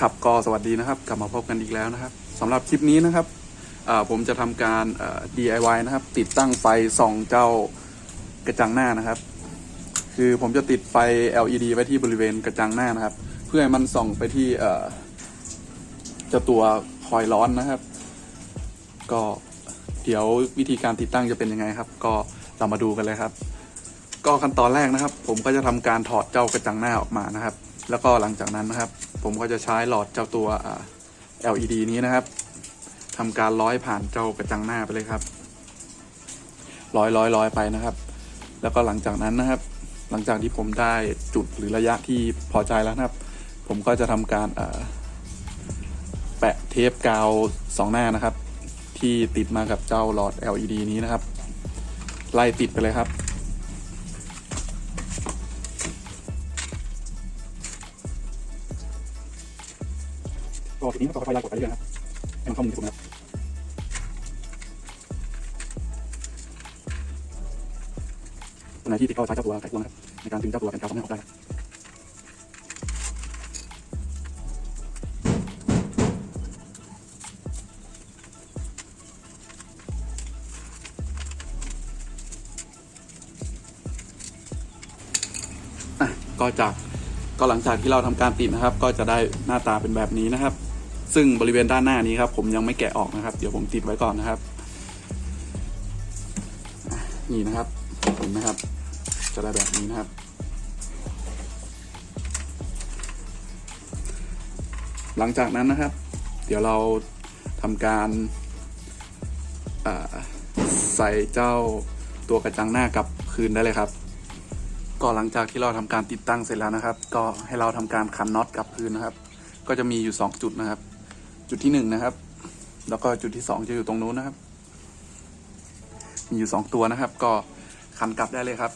ครับก็สวัสดีนะครับ กลับมาพบกันอีกแล้วนะครับสำหรับคลิปนี้นะครับผมจะทำการ DIY นะครับ ติดตั้งไฟส่องเจ้ากระจังหน้านะครับ คือผมจะติดไฟ LED ไว้ที่บริเวณกระจังหน้านะครับ เพื่อให้มันส่องไปที่เอ่อเจ้าตัวคอยล์ร้อนนะครับ ก็เดี๋ยววิธีการติดตั้งจะเป็นยังไงครับ ก็เรามาดูกันเลยครับ ก็ขั้นตอนแรกนะครับ ผมก็จะทำการถอดเจ้ากระจังหน้าออกมานะครับ แล้วก็หลังจากนั้นนะครับ ผมก็จะใช้หลอดเจ้าตัว LED นี้นะครับทำการร้อยผ่านเจ้ากระจังหน้าไปเลยครับ ร้อยร้อยร้อยไปนะครับ แล้วก็หลังจากนั้นนะครับ หลังจากที่ผมได้จุดหรือระยะที่พอใจแล้วนะครับ ผมก็จะทำการแปะเทปกาวสองหน้านะครับ ที่ติดมากับเจ้าหลอด LED นี้นะครับ ไล่ติดไปเลยครับ ก็ทีนี้ก็ค่อยๆไล่กดไปเรื่อยๆนะครับให้มันเข้ามุมที่ผมนะครับตรงไหนที่ติดก็ใช้เจ้าตัวไขควงนะครับในการดึงเจ้าตัวแผ่นกาวสองหน้าออกได้ครับอะก็จากก็หลังจากที่เราทำการติดนะครับ ก็จะได้หน้าตาเป็นแบบนี้นะครับ ซึ่งบริเวณด้านหน้านี้ครับผมยังไม่แกะออกนะครับ เดี๋ยวผมติดไว้ก่อนนะครับ นี่นะครับเห็นไหมครับ จะได้แบบนี้นะครับ หลังจากนั้นนะครับ เดี๋ยวเราทำการใส่เจ้าตัวกระจังหน้ากลับคืนได้เลยครับก็หลังจากที่เราทำการติดตั้งเสร็จแล้วนะครับ ก็ให้เราทำการขันน็อตกลับคืนนะครับ ก็จะมีอยู่สองจุดนะครับ จุดที่หนึ่งนะครับ แล้วก็จุดที่สองจะอยู่ตรงนู้นนะครับ มีอยู่สองตัวนะครับ ก็ขันกลับได้เลยครับ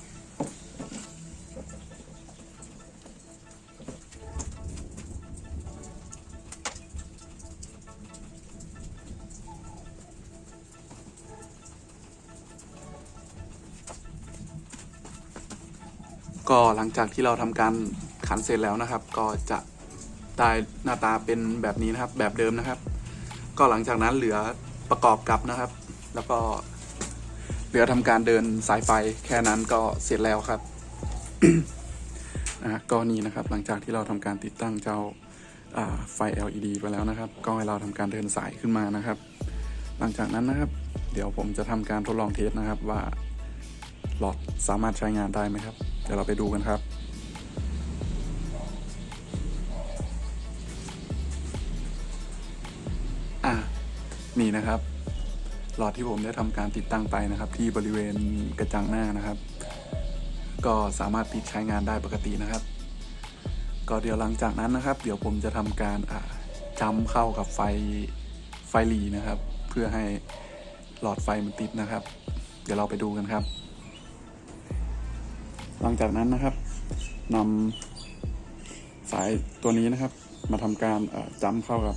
ก็หลังจากที่เราทำการขันเสร็จแล้วนะครับ ก็จะ ได้หน้าตาเป็นแบบนี้นะครับ แบบเดิมนะครับ ก็หลังจากนั้นเหลือประกอบกับนะครับ แล้วก็เหลือทำการเดินสายไฟแค่นั้นก็เสร็จแล้วครับนะก็นี่นะครับหลังจากที่เราทำการติดตั้งเจ้าอ่าไฟ LED ไปแล้วนะครับ ก็ให้เราทำการเดินสายขึ้นมานะครับ หลังจากนั้นนะครับ เดี๋ยวผมจะทำการทดลองเทสนะครับว่าหลอดสามารถใช้งานได้ไหมครับ เดี๋ยวเราไปดูกันครับ นี่นะครับ หลอดที่ผมได้ทำการติดตั้งไปนะครับ ที่บริเวณกระจังหน้านะครับ ก็สามารถติดใช้งานได้ปกตินะครับ ก็เดี๋ยวหลังจากนั้นนะครับ เดี๋ยวผมจะทำการอ่าเข้ากับไฟไฟหลีนะครับ เพื่อให้หลอดไฟมันติดนะครับ เดี๋ยวเราไปดูกันครับ หลังจากนั้นนะครับนำสายตัวนี้นะครับ มาทำการจ้ำเข้ากับ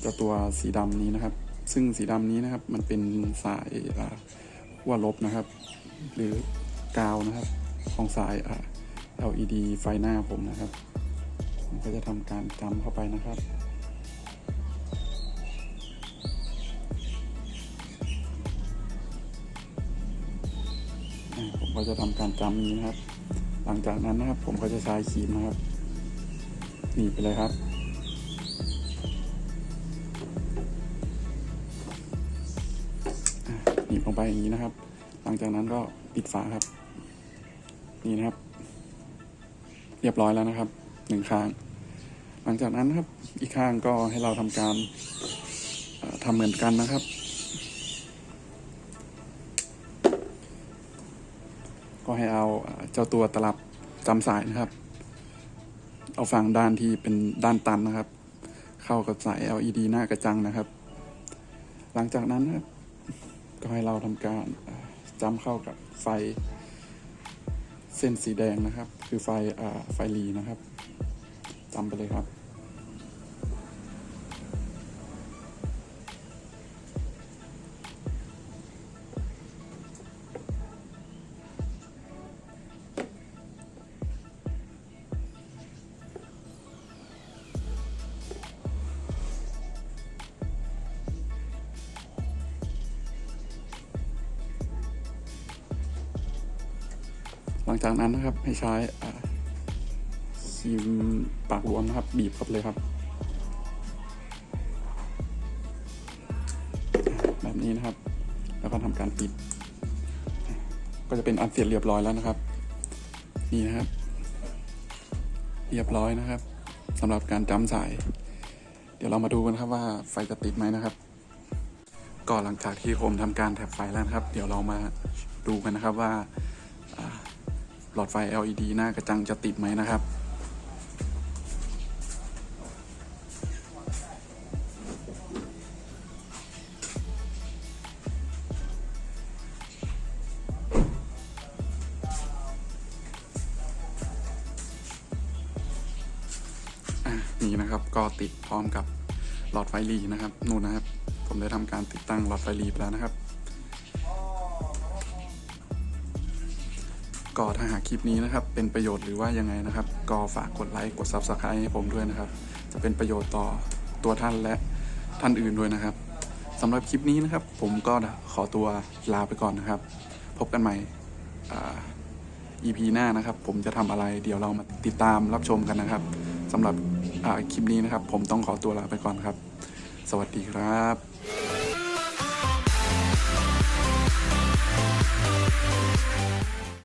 เจ้าตัวสีดำนี้นะครับ ซึ่งสีดำนี้นะครับมันเป็นสายเอ่อขั้วลบนะครับ หรือกาวนะครับของสาย LED ไฟหน้าผมนะครับผมก็จะทำการจำเข้าไปนะครับผมก็จะทำการจำนี้นะครับ หลังจากนั้นนะครับผมก็จะใช้ครีมนะครับหนีไปเลยครับ ไปอย่างนี้นะครับ หลังจากนั้นก็ปิดฝาครับ นี่นะครับ เรียบร้อยแล้วนะครับหนึ่งข้าง หลังจากนั้นครับ อีกข้างก็ให้เราทำการเอ่อทำเหมือนกันนะครับ ก็ให้เอาเจ้าตัวตลับจำสายนะครับ เอาฝั่งด้านที่เป็นด้านตันนะครับ เข้ากับสาย LED หน้ากระจังนะครับ หลังจากนั้นครับ ก็ให้เราทำการเอ่อจำเข้ากับไฟเส้นสีแดงนะครับ คือไฟอ่าไฟลีนะครับจำไปเลยครับ ลังจากนั้นนะครับให้ใช้อ่าครีมปากรวมนะครับ บีบเข้าไปเลยครับ แบบนี้นะครับ แล้วก็ทำการปิด ก็จะเป็นอันเสร็จเรียบร้อยแล้วนะครับ นี่นะครับ เรียบร้อยนะครับสำหรับการจำสาย เดี๋ยวเรามาดูกันครับว่าไฟจะติดไหมนะครับก็หลังจากที่ผมทำการแถบไฟแล้วครับ เดี๋ยวเรามาดูกันนะครับว่า หลอดไฟ LED หน้ากระจังจะติดไหมนะครับอะนี่นะครับก็ติดพร้อมกับหลอดไฟหลีนะครับนู่นนะครับ ผมได้ทำการติดตั้งหลอดไฟหลีไปแล้วนะครับ ก็ถ้าหากคลิปนี้นะครับ เป็นประโยชน์หรือว่ายังไงนะครับ ก็ฝากกดไลค์กด Subscribe ให้ผมด้วยนะครับ จะเป็นประโยชน์ต่อตัวท่านและท่านอื่นด้วยนะครับสำหรับคลิปนี้นะครับ ผมก็ขอตัวลาไปก่อนนะครับ พบกันใหม่อ EP หน้านะครับ ผมจะทำอะไรเดี๋ยวเรามาติดตามรับชมกันนะครับสำหรับคลิปนี้นะครับ ผมต้องขอตัวลาไปก่อนครับ สวัสดีครับ